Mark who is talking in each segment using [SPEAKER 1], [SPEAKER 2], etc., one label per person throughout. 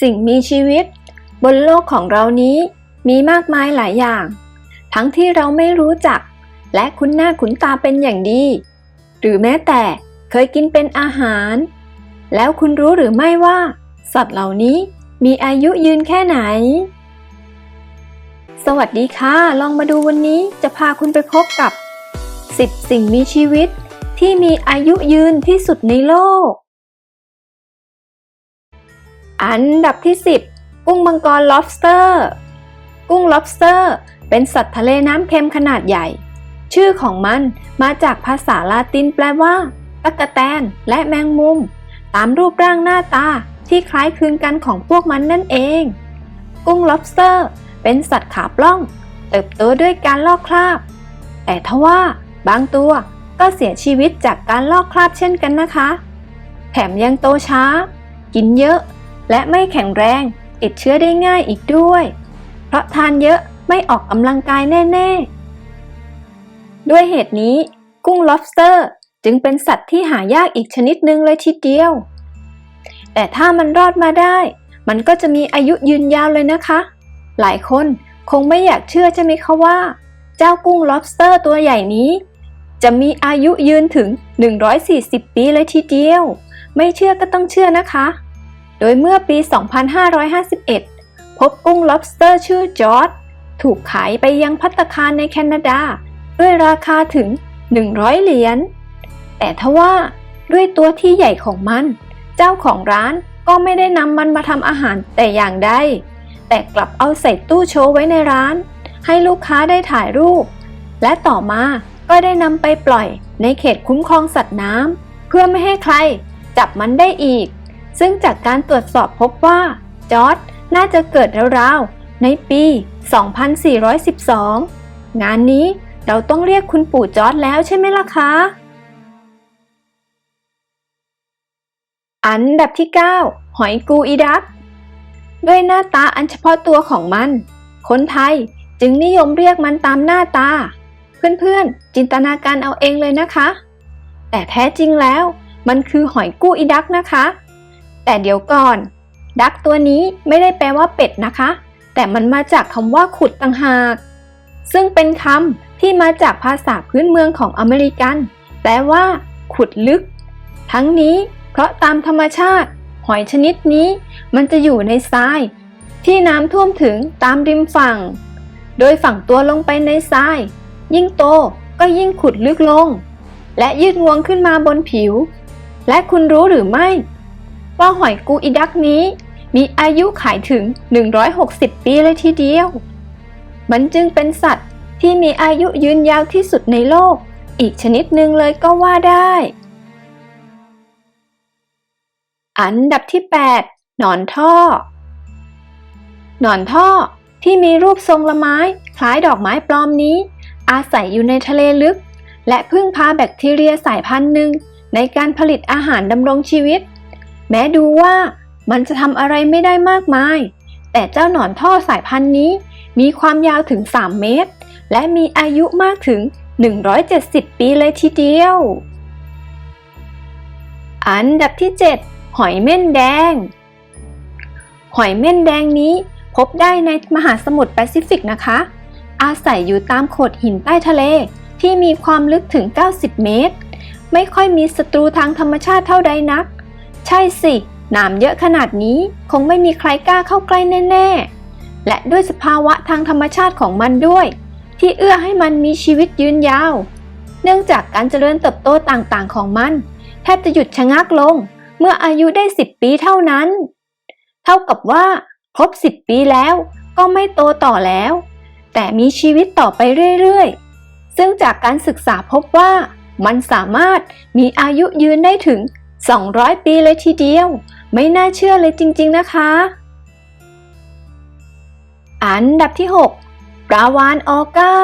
[SPEAKER 1] สิ่งมีชีวิต บนโลกของเรานี้มีมากมายหลายอย่าง ทั้งที่เราไม่รู้จัก และคุ้นหน้าคุ้นตาเป็นอย่างดี หรือแม้แต่เคยกินเป็นอาหาร แล้วคุณรู้หรือไม่ว่า สัตว์เหล่านี้มีอายุยืนแค่ไหน สวัสดีค่ะ ลองมาดูวันนี้จะพาคุณไปพบกับ 10 สิ่งมีชีวิตที่มีอายุยืนที่สุดในโลก อันดับที่ 10 กุ้งมังกร lobster กุ้ง lobster เป็นสัตว์ทะเลน้ำเค็มขนาดใหญ่ ชื่อของมันมาจากภาษาลาตินแปลว่าตั๊กแตนและแมงมุม ตามรูปร่างหน้าตาที่คล้ายคลึงกันของพวกมันนั่นเอง กุ้ง lobster เป็นสัตว์ขาปล้อง เติบโตด้วยการลอกคราบ แต่ทว่าบางตัวก็เสียชีวิตจากการลอกคราบเช่นกันนะคะ แถมยังโตช้า กินเยอะ และไม่แข็งแรงติดเชื้อได้ง่ายอีกด้วย เพราะทานเยอะไม่ออกกำลังกายแน่ ๆ ด้วยเหตุนี้กุ้ง lobster จึงเป็นสัตว์ที่หายากอีกชนิดหนึ่งเลยทีเดียว แต่ถ้ามันรอดมาได้ มันก็จะมีอายุยืนยาวเลยนะคะ หลายคนคงไม่อยากเชื่อใช่ไหมคะว่า เจ้ากุ้ง lobster ตัวใหญ่นี้ จะมีอายุยืนถึง 140 ปีเลยทีเดียว ไม่เชื่อก็ต้องเชื่อนะคะ โดยเมื่อปี 2551 พบกุ้ง lobster ชื่อจอร์ดถูกขายไปยังพัตตาคารในแคนาดา ด้วยราคาถึง 100 เหรียญ แต่ทว่าด้วยตัวที่ใหญ่ของมัน เจ้าของร้านก็ไม่ได้นำมันมาทำอาหารแต่อย่างใด แต่กลับเอาใส่ตู้โชว์ไว้ในร้าน ให้ลูกค้าได้ถ่ายรูป และต่อมาก็ได้นำไปปล่อยในเขตคุ้มครองสัตว์น้ำเพื่อไม่ให้ใครจับมันได้อีก ซึ่งจากการตรวจสอบพบว่าจอร์ดน่าจะเกิดราวๆ ในปี 2412 งานนี้เราต้องเรียกคุณปู่จอร์ดแล้วใช่ไหมล่ะคะ อันดับที่ 9 หอยกูอีดัก ด้วยหน้าตาอันเฉพาะตัวของมัน คนไทยจึงนิยมเรียกมันตามหน้าตา เพื่อนๆ จินตนาการเอาเองเลยนะคะ แต่แท้จริงแล้วมันคือหอยกู้อีดักนะคะ แต่เดี๋ยวก่อน ดักตัวนี้ไม่ได้แปลว่าเป็ดนะคะ แต่มันมาจากคำว่าขุดต่างหาก ซึ่งเป็นคำที่มาจากภาษาพื้นเมืองของอเมริกัน แปลว่า ขุดลึก ทั้งนี้เพราะตามธรรมชาติ หอยชนิดนี้มันจะอยู่ในทราย ที่น้ำท่วมถึงตามริมฝั่ง โดยฝังตัวลงไปในทราย ยิ่งโตก็ยิ่งขุดลึกลง และยืดงวงขึ้นมาบนผิว และคุณรู้หรือไม่ ว่าหอยกูอีดักนี้ มีอายุขายถึง 160 ปีเลยทีเดียว มันจึงเป็นสัตว์ที่มีอายุยืนยาวที่สุดในโลก อีกชนิดหนึ่งเลยก็ว่าได้ อันดับที่ 8 หนอนท่อ หนอนท่อที่มีรูปทรงละไม้คล้ายดอกไม้ปลอมนี้ อาศัยอยู่ในทะเลลึก และพึ่งพาแบคทีเรียสายพันธุ์หนึ่งในการผลิตอาหารดำรงชีวิต แม้ดูว่ามันจะทำอะไรไม่ได้มากมาย แต่เจ้าหนอนท่อสายพันธุ์นี้ มีความยาวถึง 3 เมตร และมีอายุมากถึง 170 ปีเลยทีเดียว อันดับที่ 7 หอยเม่นแดง หอยเม่นแดงนี้พบได้ในมหาสมุทรแปซิฟิกนะคะ อาศัยอยู่ตามโขดหินใต้ทะเลที่มีความลึกถึง 90 เมตร ไม่ค่อยมีศัตรูทางธรรมชาติเท่าใดนัก ใช่สิหนามเยอะขนาดนี้คงไม่มีใครกล้าเข้าใกล้แน่ ๆ และด้วยสภาวะทางธรรมชาติของมันด้วย ที่เอื้อให้มันมีชีวิตยืนยาว เนื่องจากการเจริญเติบโตต่างๆของมัน แทบจะหยุดชะงักลง เมื่ออายุได้ 10 ปีเท่านั้น เท่ากับว่า ครบ 10 ปีแล้ว ก็ไม่โตต่อแล้ว แต่มีชีวิตต่อไปเรื่อยๆ ซึ่งจากการศึกษาพบว่ามันสามารถมีอายุยืนได้ถึง 200 ปีเลยทีเดียว ไม่น่าเชื่อเลยจริง ๆ นะคะ อันดับที่ 6 ปลาวานออก้า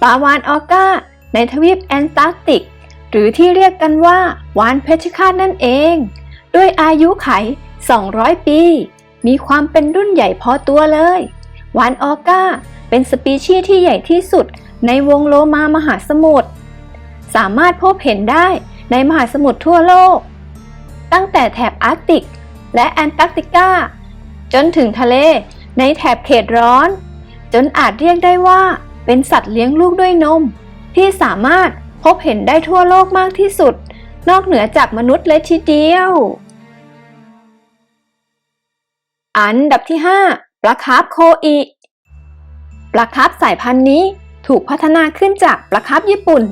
[SPEAKER 1] ปลาวานออก้า ในทวีปแอนตาร์กติก หรือที่เรียกกันว่าวานเพชรฆาตนั่นเอง ด้วยอายุไข 200 ปี มีความเป็นรุ่นใหญ่พอตัวเลย วานออก้า เป็นสปีชีส์ที่ใหญ่ที่สุดในวงโลมามหาสมุทร สามารถพบเห็นได้ ในมหาสมุทรทั่วโลก ตั้งแต่แถบอาร์กติก และแอนตาร์กติกา จนถึงทะเลในแถบเขตร้อน จนอาจเรียกได้ว่าเป็นสัตว์เลี้ยงลูกด้วยนม ที่สามารถพบเห็นได้ทั่วโลกมากที่สุด นอกเหนือจากมนุษย์เลยทีเดียว อันดับที่ 5 ปลาคาร์ฟโคอีปลาคาร์ฟสายพันธุ์นี้ถูกพัฒนาขึ้นจากปลาคาร์ฟญี่ปุ่น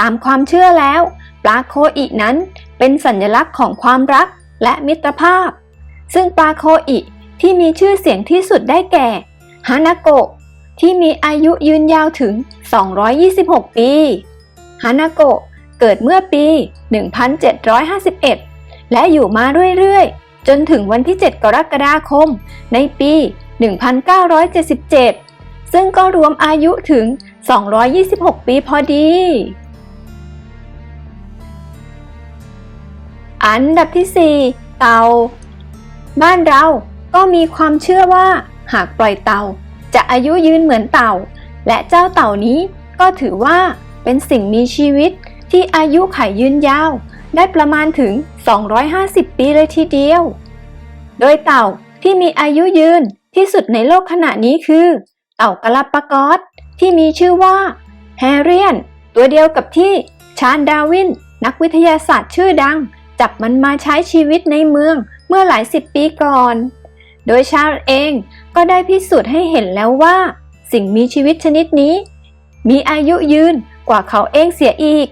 [SPEAKER 1] ตามความเชื่อแล้ว ปลาโคอีนั้นเป็นสัญลักษณ์ของความรักและมิตรภาพ ซึ่งปลาโคอีที่มีชื่อเสียงที่สุดได้แก่ฮานาโกะที่มีอายุยืนยาวถึง 226 ปีฮานาโกะเกิดเมื่อปี 1751 และอยู่มาเรื่อยๆ จนถึงวันที่ 7 กรกฎาคม ในปี 1977 ซึ่งก็รวมอายุถึง 226 ปีพอดี อันดับที่ 4 เต่าบ้านเราก็มีความเชื่อว่า หากปล่อยเต่าจะอายุยืนเหมือนเต่า และเจ้าเต่านี้ก็ถือว่าเป็นสิ่งมีชีวิตที่อายุขัยยืนยาว ได้ประมาณถึง 250 ปีเลยทีเดียว โดยเต่าที่มีอายุยืนที่สุดในโลกขณะนี้คือ เต่ากะลาปากอสที่มีชื่อว่าแฮเรียน ตัวเดียวกับที่ชาร์ลดาวิน นักวิทยาศาสตร์ชื่อดัง จับมันมาใช้ชีวิตในเมืองเมื่อหลายสิบปีก่อน โดยชาร์เองก็ได้พิสูจน์ให้เห็นแล้วว่า สิ่งมีชีวิตชนิดนี้ มีอายุยืนกว่าเขาเองเสียอีก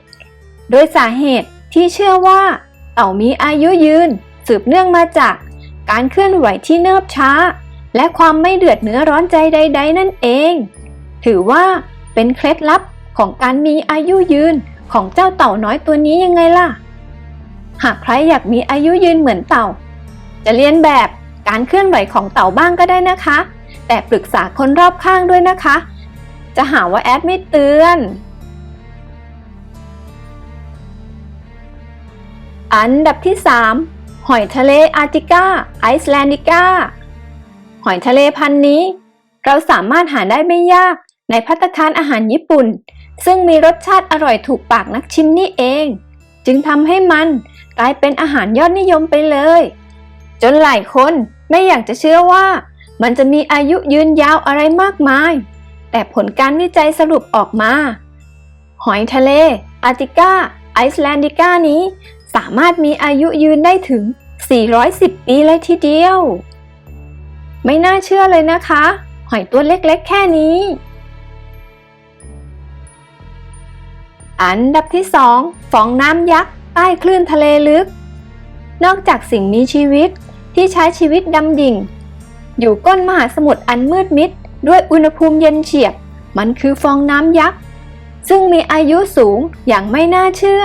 [SPEAKER 1] โดยสาเหตุที่เชื่อว่า เต่ามีอายุยืน สืบเนื่องมาจาก การเคลื่อนไหวที่เนิบช้า และความไม่เดือดเนื้อร้อนใจใด ๆ นั่นเอง ถือว่าเป็นเคล็ดลับของการมีอายุยืนของเจ้าเต่าน้อยตัวนี้ยังไงล่ะ หากใครอยากมีอายุยืนเหมือนเต่า จะเรียนแบบการเคลื่อนไหวของเต่าบ้างก็ได้นะคะ แต่ปรึกษาคนรอบข้างด้วยนะคะ จะหาว่าแอดไม่เตือนอันดับที่ 3 หอยทะเลอาร์ติกาไอซ์แลนดิก้าหอยทะเลพันนี้ เราสามารถหาได้ไม่ยากในพัตตาคารอาหารญี่ปุ่น ซึ่งมีรสชาติอร่อยถูกปากนักชิมนี่เอง จึงทำให้มัน กลายเป็นอาหารยอดนิยมไปเลย จนหลายคนไม่อยากจะเชื่อว่า มันจะมีอายุยืนยาวอะไรมากมาย แต่ผลการวิจัยสรุปออกมา หอยทะเลอาร์ติก้าไอซ์แลนดิก้านี้ สามารถมีอายุยืนได้ถึง 410 ปีเลยทีเดียว ไม่น่าเชื่อเลยนะคะ หอยตัวเล็กๆ แค่นี้ อันดับที่ 2 ฟองน้ำยักษ์ ต้คลื่นทะเลลึก นอกจากสิ่งมีชีวิตที่ใช้ชีวิตดำดิ่ง อยู่ก้นมหาสมุทรอันมืดมิด ด้วยอุณหภูมิเย็นเฉียบ มันคือฟองน้ำยักษ์ ซึ่งมีอายุสูงอย่างไม่น่าเชื่อ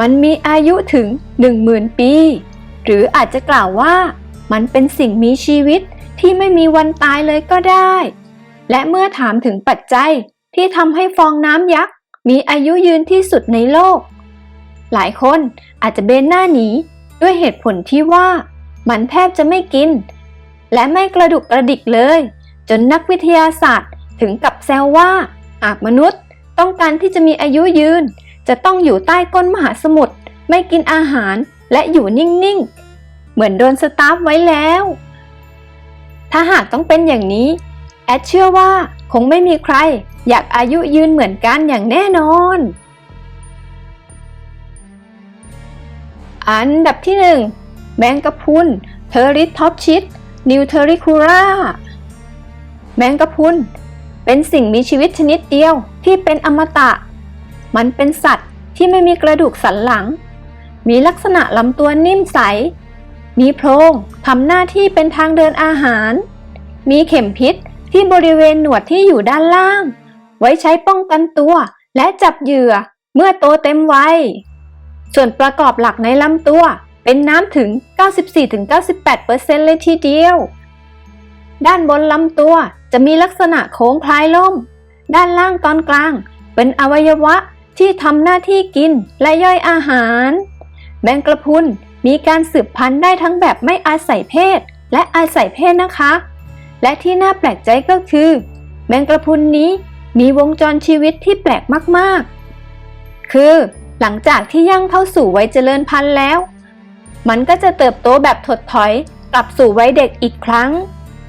[SPEAKER 1] มันมีอายุถึง 10,000 ปี หรืออาจจะกล่าวว่า มันเป็นสิ่งมีชีวิตที่ไม่มีวันตายเลยก็ได้ และเมื่อถามถึงปัจจัยที่ทำให้ฟองน้ำยักษ์มีอายุยืนที่สุดในโลก หลายคนอาจจะเบนหน้าหนีด้วยเหตุผลที่ว่ามันแทบจะไม่กิน และไม่กระดุกกระดิกเลย จนนักวิทยาศาสตร์ถึงกับแซวว่าหากมนุษย์ต้องการที่จะมีอายุยืน จะต้องอยู่ใต้ก้นมหาสมุทรไม่กินอาหารและอยู่นิ่ง ๆ เหมือนโดนสตาร์ฟไว้แล้ว ถ้าหากต้องเป็นอย่างนี้ แอดเชื่อว่าคงไม่มีใครอยากอายุยืนเหมือนกันอย่างแน่นอน อันดับที่ 1 แมงกะพุนเทอริท็อปชิดนิวเทอริคูราแมงกะพุนเป็นสิ่งมีชีวิตชนิดเดียวที่เป็นอมตะ มันเป็นสัตว์ที่ไม่มีกระดูกสันหลัง มีลักษณะลำตัวนิ่มใส มีโพรงทำหน้าที่เป็นทางเดินอาหาร มีเข็มพิษที่บริเวณหนวดที่อยู่ด้านล่าง ไว้ใช้ป้องกันตัวและจับเหยื่อเมื่อโตเต็มวัย ส่วนประกอบหลักในลำตัวเป็นน้ำถึง 94-98%เลยทีเดียว ด้านบนลำตัวจะมีลักษณะโค้งคล้ายล่ม ด้านล่างตอนกลาง เป็นอวัยวะที่ทำหน้าที่กินและย่อยอาหาร แมงกระพุนมีการสืบพันธุ์ได้ทั้งแบบไม่อาศัยเพศ และอาศัยเพศนะคะ และที่น่าแปลกใจก็คือ แมงกระพุนนี้มีวงจรชีวิตที่แปลกมาก ๆ คือ หลังจากที่ย่างเข้าสู่วัยเจริญพันธุ์แล้ว มันก็จะเติบโตแบบถดถอยกลับสู่วัยเด็กอีกครั้ง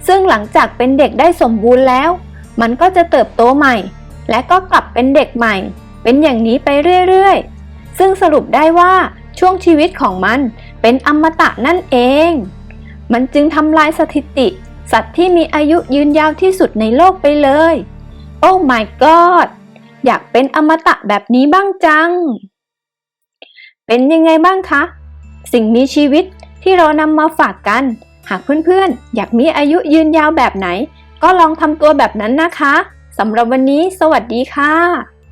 [SPEAKER 1] ซึ่งหลังจากเป็นเด็กได้สมบูรณ์แล้ว มันก็จะเติบโตใหม่ และก็กลับเป็นเด็กใหม่ เป็นอย่างนี้ไปเรื่อยๆ ซึ่งสรุปได้ว่าช่วงชีวิตของมันเป็นอมตะนั่นเอง มันจึงทำลายสถิติ สัตว์ที่มีอายุยืนยาวที่สุดในโลกไปเลย โอ้ my god อยากเป็นอมตะแบบนี้บ้างจัง เป็นยังไงบ้างคะ สิ่งมีชีวิตที่เรานำมาฝากกัน หากเพื่อนๆ อยากมีอายุยืนยาวแบบไหน ก็ลองทำตัวแบบนั้นนะคะสำหรับวันนี้ สวัสดีค่ะ